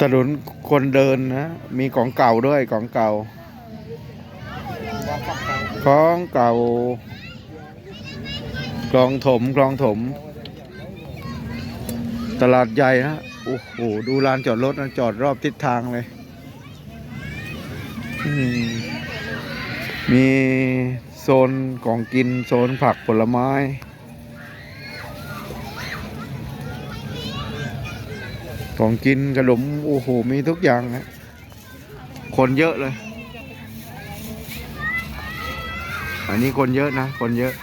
ถนนคนเดินนะ มีของเก่าด้วยของเก่า ของเก่ากลองถมกลองถม ตลาดใหญ่ฮะโอ้โห ดูลานจอดรถนะ จอดรอบทิศทางเลย มีโซนของกิน โซนผักผลไม้ ของกินขนมโอ้โห มีทุกอย่างนะคนเยอะเลย อันนี้คนเยอะนะ คนเยอะ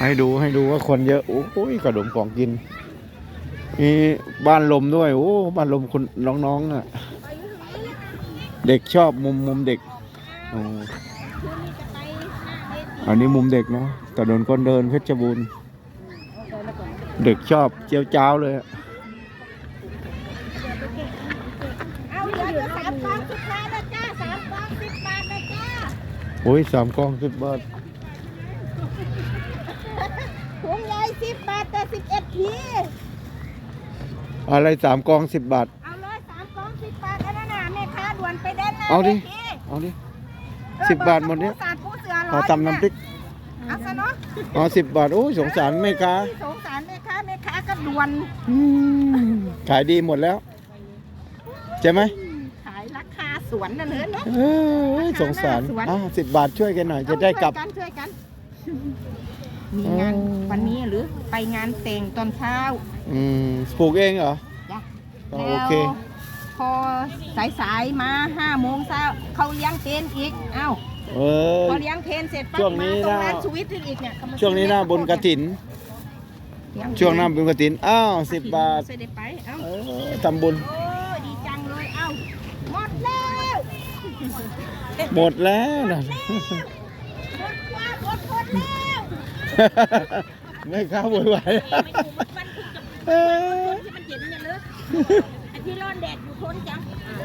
ให้ดูให้ดูว่าคนเยอะ โอ้โหขนมของกิน มีบ้านลมด้วย โอ้ บ้านลมคนน้องๆอะ เด็กชอบมุมมุมเด็กอ,อันนี้มุมเด็กนะถนนคนเดินเพชรบูรณ์ เด็กชอบเจียวจ้าวเลยอะเอาเหลืออยู่สามกองสุดท้ายแล้วจ้าสามกองสิบบาทนะจ้าโอ้ยสามกล่องสิบบาทถุงใหญ่สิบบาทแต่สิบเอ็ดทีอะไรสามกล่องสิบบาท เอาเลยสามกองสิบบาทอันนั้นน่ะแม่ค้าด่วนไปเด่นนะเอาดิลยทีเอาดิเออสิบบาทหมดเนี่ยสาดผู้เสือร้ขออยตำน้ำพริกเอาซะเนาะอ๋อสิบบาท โอ้ยสงสารแม่ค้า สงสารแม่ค้าแม่ค้าก็ ด่วนอืมขายดีหมดแล้ว ใช่ไหมขายราคาสวนนั่นเลยเนาะ เอ้ยสงสารอะสิบบาทช่วยกันหน่อยจะได้กลับเอาช่วยกันช่วยกัน มีงานอ๋อวันนี้หรือไปงานแต่งตอนเช้า อืมปลูกเองเหรอจ้ะ อ๋อแล้โอเควพอสายๆมาห้าโมงเช้าเขาเลี้ยงเพนอีก เอ้า เออ พอเลี้ยงเพนเสร็จปั๊บช่วงนี้มาตรงน่าร้านสวิตซ์อีกเนี่ยเขมาช่วงนี้หน้าบุญกระถินเลี้ยง ช่วงหน้าบุญกระถิน อ้าวสิบบาทเสด็จไป เอ้าเออทำบุญ โอ้ยดีจังเลย เอ้า หมดแล้ว หมดแล้วนะหมดว่าหมดหมดแล้วไม่เข้าโวยวายไม่ถูกมันมันถูกกับเออที่มันเจ็บเนี่ยเลยไอ้ที่ร้อนแดดอยู่ทนจังไอ้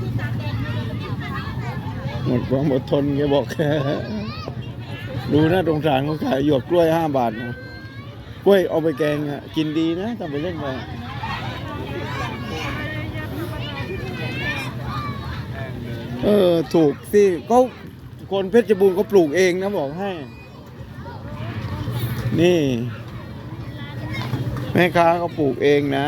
ที่ตากแดดอยู่เลยมันไม่ทนหมดความอดทนแกบอก ดูนะตรงสารเขาขายหยวกกล้วยห้าบาทนะกล้วยเอาไปแกงอะกินดีนะทำไปเล่นไปเออถูกสิเขาคนเพชรบูรณ์ก็ปลูกเองนะบอกให้ นี่ แม่ค้าก็ปลูกเองนะ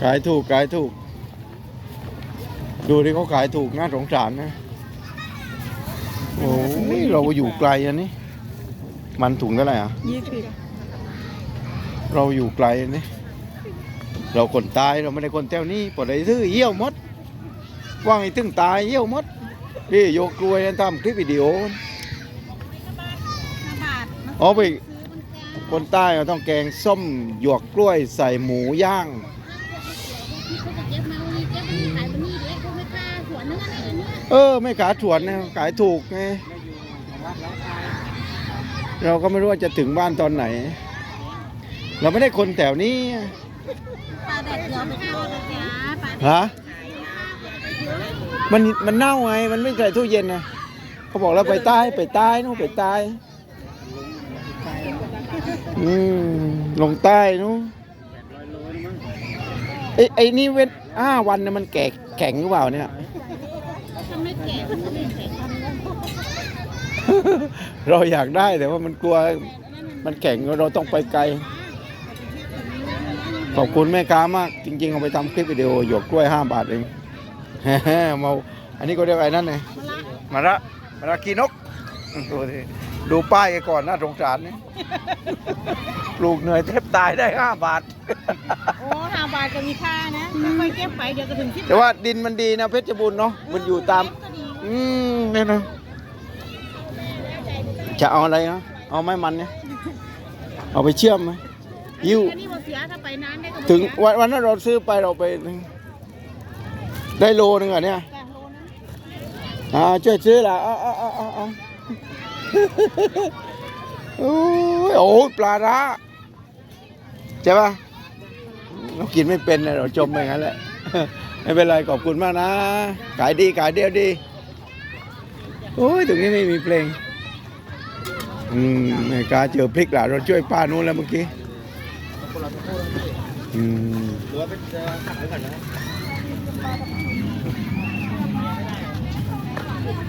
ขายถูกขายถูก ดูที่เขาขายถูกน่าสงสารนะ โอ้ยเราอยู่ไกลอันนี้ มันถุงเท่าไหร่อะยี่สิบเราอยู่ไกลอันนี้ เราคนตายเราไม่ได้คนแถวนี้ปวดไอ้ซื้อเยี่ยวหมด ว่างไอ้ตึงตายเยี่ยวหมดพี่โยกกล้วยนั่นทำคลิปวิดีโอห้าบาทเอาไป คนใต้เราต้องแกงส้มหยวกกล้วยใส่หมูย่างเก็บมาวันนี้เก็บมาขายวันนี้เด็กเขาไม่กล้าหัวนึงอะไรเนี่ยเออ ไม่ขายถวนนะขายถูกไงเราก็ไม่รู้ว่าจะถึงบ้านตอนไหน เราไม่ได้คนแถวนี้ปลาแดดเดียวไปทอดนะจ๊ะปลาฮะมันมันเน่าไง มันไม่ใส่ตู้เย็นนะเขาบอกแล้วไปใต้ไปใต้นู้นไปใต้ อืมลงใต้นู้นไอ้ไอ้นี่เว้นห้าวันเนี่ยมันแก่แข็งหรือเปล่าเนี่ยทำไม่แก่มันไม่แข็งเราอยากได้แต่ว่ามันกลัวมันแข็งเราต้องไปไกล ขอบคุณแม่ค้ามาก จริง ๆ เอาไปทำคลิปวิดีโอหยวกกล้วยห้าบาทเองเมาอันนี้ก็เรียกอะไรนั่นไงมาละมาละกีนกดูสิ ดูป้ายกันก่อนน่าสงสารนี่ ปลูกเหนื่อยแทบตายได้ห้าบาท โอ้ห้าบาทก็มีค่านะค่อยๆเก็บไปเดี๋ยวก็ถึงสิบแต่ว่าดินมันดีนะเพชรบุญเนาะ มันอยู่ตามก็ดีอืมเนี่ยนะจะเอาอะไรนะเอาไม้มันเนี่ย เอาไปเชื่อมไหมยิ้วอันนี้บ่เสียถ้าไปนานได้ก็บ่ถึงเสียวันวันนั้นเราซื้อไปเราไป ได้โลนึงเหรอะเนี่ยจ้ะโลนึง อ่าช่วยซื้อละเอาเอาเอาเอาเอาโอ้ยโอ้ยปลาร้าใช่ปะเรากินไม่เป็นนะเราจมไปงั้นแหละไม่เป็นไรขอบคุณมากนะ ขายดีขายเดียวดีโอ้ยตรงนี้ไม่มีเพลงอืมแม่กาเจอพริกหล่ะเราช่วยป้านู้นแล้วเมื่อกี้อืม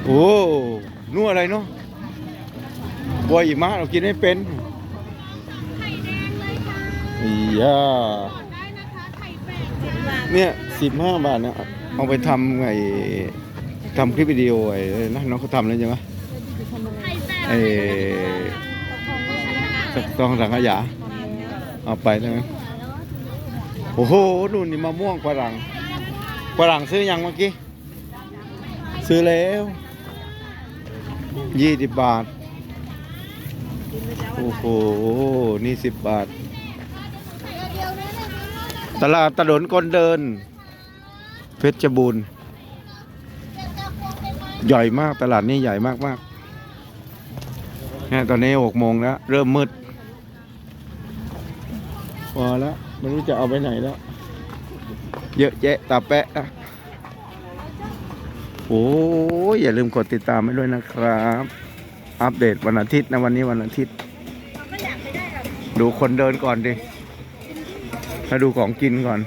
โอ้นู่นอะไรเนาะบัวหิมะเรากินไม่เป็นไข่แดงเลยค่ะอีย่าได้นะคะไข่แปดสิบบาทเนี่ยสิบห้าบาทนะเอาไปทำไอ้ทำคลิปวิดีโอไอ้นั่นน้องเขาทำแล้วใช่ไหมไข่แปดไอ้ซองสังขยา เอาไปได้ไหมโอ้โหนู่นนี่มะม่วงฝรั่งฝรั่งซื้อยังเมื่อกี้ ซื้อแล้ว ยี่สิบบาท โอ้โห นี่สิบบาท ตลาดถนนคนเดิน เพชรบูรณ์ใหญ่มากตลาดนี้ใหญ่มากมากเนี่ยตอนนี้หกโมงแล้ว เริ่มมืดพอแล้วไม่รู้จะเอาไปไหนแล้ว เยอะแยะตาแปะอะ โอ้ยอย่าลืมกดติดตามให้ด้วยนะครับ อัปเดตวันอาทิตย์นะวันนี้วันอาทิตย์ ดูคนเดินก่อนดิถ้าดูของกินก่อน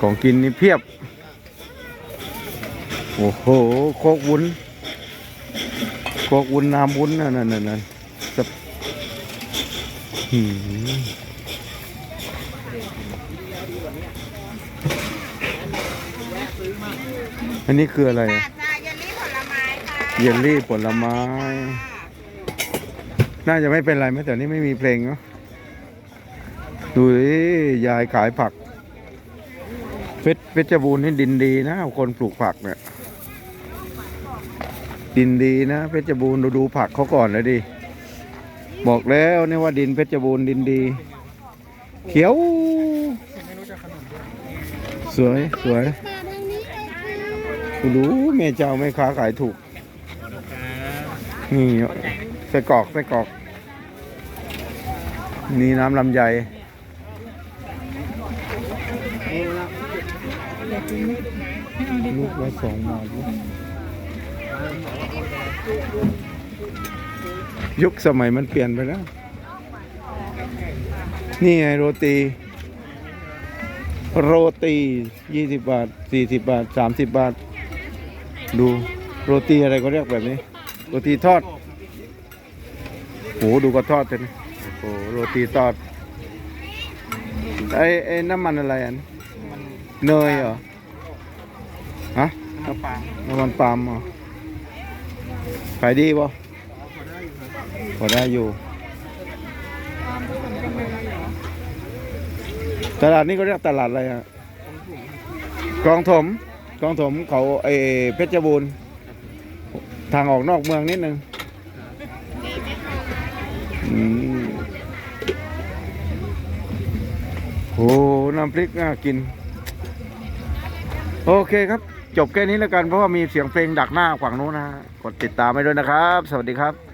ของกินนี่เพียบ โอ้โห โคกวุ้น โคกวุ้นน้ำวุ้นนั่นนั่นนั่นนั่นจะหืม อันนี้คืออะไรอะจ้าเยลลี่ผลไม้ค่ะเยลลี่ผลไม้ น่าจะไม่เป็นไรไหมแต่นี่ไม่มีเพลงเนาะดูดิยายขายผักเพชรเพชรบูรณ์นี่ดินดีนะคนปลูกผักเนี่ยดินดีนะเพชรบูรณ์ดูดูผักเขาก่อนเลยดิบอกแล้วนี่ว่าดินเพชรบูรณ์ดินดี เขียว สวยสวยมาทางนี้เลย ค่ะดูแม่เจ้าแม่ค้าขายถูก นี่ไส้กรอกไส้กรอก นี่น้ำลำไยลูกละสองบาทยุคสมัยมันเปลี่ยนไปแล้ว นี่ไงโรตี โรตียี่สิบบาทสี่สิบบาทสามสิบบาท ดูโรตีอะไรก็เรียกแบบนี้ โรตีทอดโหดูก็ทอดเลยโอ้โรตีทอดไอ้ไอ้น้ำมันอะไรอันเนยเหรอฮะน้ำปาล์มน้ำมันปาล์มเหรอขายดีป่ะพอได้อยู่ ตลาดนี้ก็เรียกตลาดอะไรอะกองถม กองถมเขาไอเพชรบูรณ์ทางออกนอกเมืองนิดนึงอืมโอ้น้ำพริกน่ากิน โอเคครับ จบแค่นี้แล้วกันเพราะว่ามีเสียงเพลงดักหน้าฝั่งนู้นนะกดติดตามไปด้วยนะครับ สวัสดีครับ